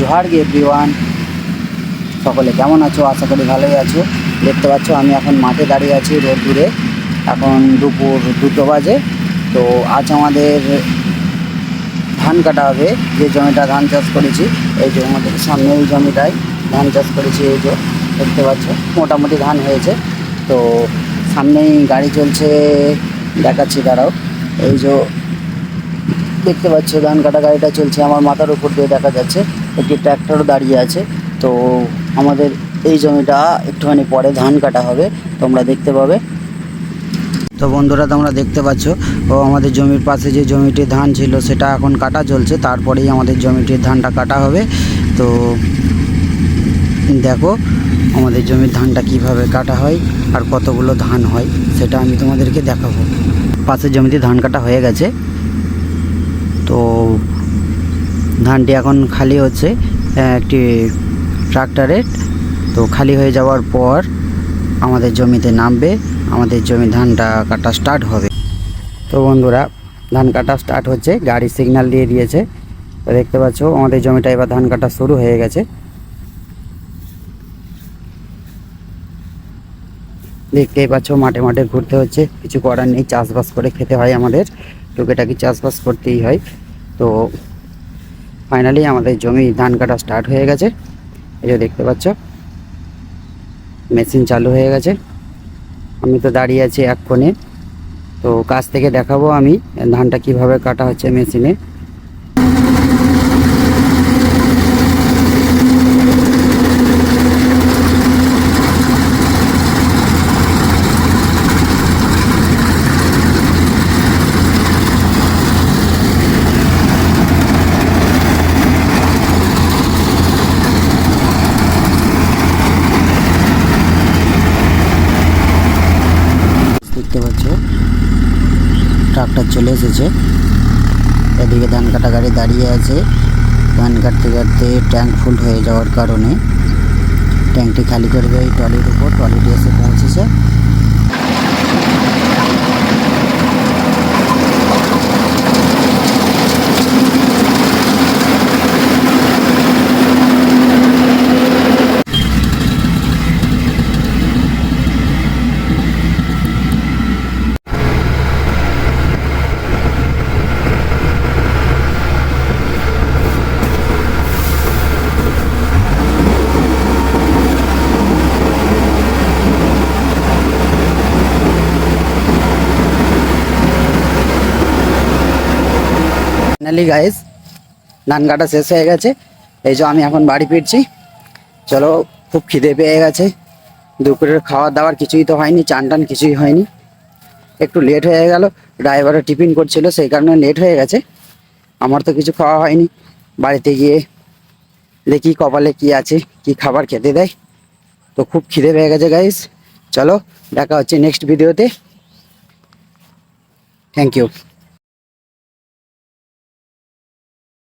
জোহার গে everyone সকলে কেমন আছো? আশা করি ভালোই আছো। দেখতে পাচ্ছ, আমি এখন মাঠে দাঁড়িয়ে আছি রোদ দূরে। এখন দুপুর দুটো বাজে। তো আজ আমাদের ধান কাটা হবে। যে জমিটা ধান চাষ করেছি, এই যে আমাদের সামনে এই জমিটায় ধান চাষ করেছি, এই যে দেখতে পাচ্ছ, মোটামুটি ধান হয়েছে। তো সামনেই গাড়ি চলছে, দেখাচ্ছি, দাঁড়াও। এই যে দেখতে পাচ্ছ, ধান কাটা গাড়িটা চলছে, আমার মাথার উপর দিয়ে দেখা যাচ্ছে। একটি ট্র্যাক্টরও দাঁড়িয়ে আছে। তো আমাদের এই জমিটা একটুখানি পরে ধান কাটা হবে, তোমরা দেখতে পাবে। তো বন্ধুরা, তোমরা দেখতে পাচ্ছ, ও আমাদের জমির পাশে যে জমিটির ধান ছিল, সেটা এখন কাটা চলছে। তারপরেই আমাদের জমিটির ধানটা কাটা হবে। তো দেখো, আমাদের জমির ধানটা কীভাবে কাটা হয় আর কতগুলো ধান হয়, সেটা আমি তোমাদেরকে দেখাবো। পাশের জমিতে ধান কাটা হয়ে গেছে। তো ধানটি এখন খালি হচ্ছে একটি ট্রাক্টরের তো খালি হয়ে যাওয়ার পর আমাদের জমিতে নামবে, আমাদের জমি ধানটা কাটা স্টার্ট হবে। তো বন্ধুরা, ধান কাটা স্টার্ট হচ্ছে, গাড়ি সিগন্যাল দিয়ে দিয়েছে। তো দেখতে পাচ্ছ, আমাদের জমিটা এবার ধান কাটা শুরু হয়ে গেছে। দেখতেই পাচ্ছ, মাঠে মাঠে ঘুরতে হচ্ছে, কিছু করার নেই, চাষবাস করে খেতে হয় আমাদের। টুকেটাকি চাষবাস করতেই হয়। তো ফাইনালি আমাদের জমি, ধান কাটা স্টার্ট হয়ে গেছে। এই যে দেখতে পাচ্ছ মেশিন চালু হয়ে গেছে। আমি তো দাঁড়িয়ে আছি এক কোণে। তো কাছ থেকে দেখাবো আমি, ধানটা কীভাবে কাটা হচ্ছে মেশিনে দেখতে পাচ্ছ। ট্রাক্টর চলে এসেছে। এদিকে ধান কাটা গাড়ি দাঁড়িয়ে আছে। ধান কাটতে কাটতে ট্যাঙ্ক ফুল হয়ে যাওয়ার কারণে ট্যাঙ্কটি খালি করবে এই ট্রলির উপর। ট্রলিটি এসে পৌঁছেছে। ফাইনালি গাইস ধান কাটা শেষ হয়ে গেছে। এই যে আমি এখন বাড়ি ফিরছি। চলো, খুব খিদে পেয়ে গেছে। দুপুরের খাওয়ার দাওয়ার কিছুই তো হয়নি চান টান কিছুই হয়নি। একটু লেট হয়ে গেল ড্রাইভারও টিফিন করছিল, সেই কারণে লেট হয়ে গেছে। আমার তো কিছু খাওয়া হয়নি। বাড়িতে গিয়ে দেখি কপালে কি আছে, কি খাবার খেতে দেয়। তো খুব খিদে পেয়ে গেছে গাইস চলো, দেখা হচ্ছে নেক্সট ভিডিওতে থ্যাংক ইউ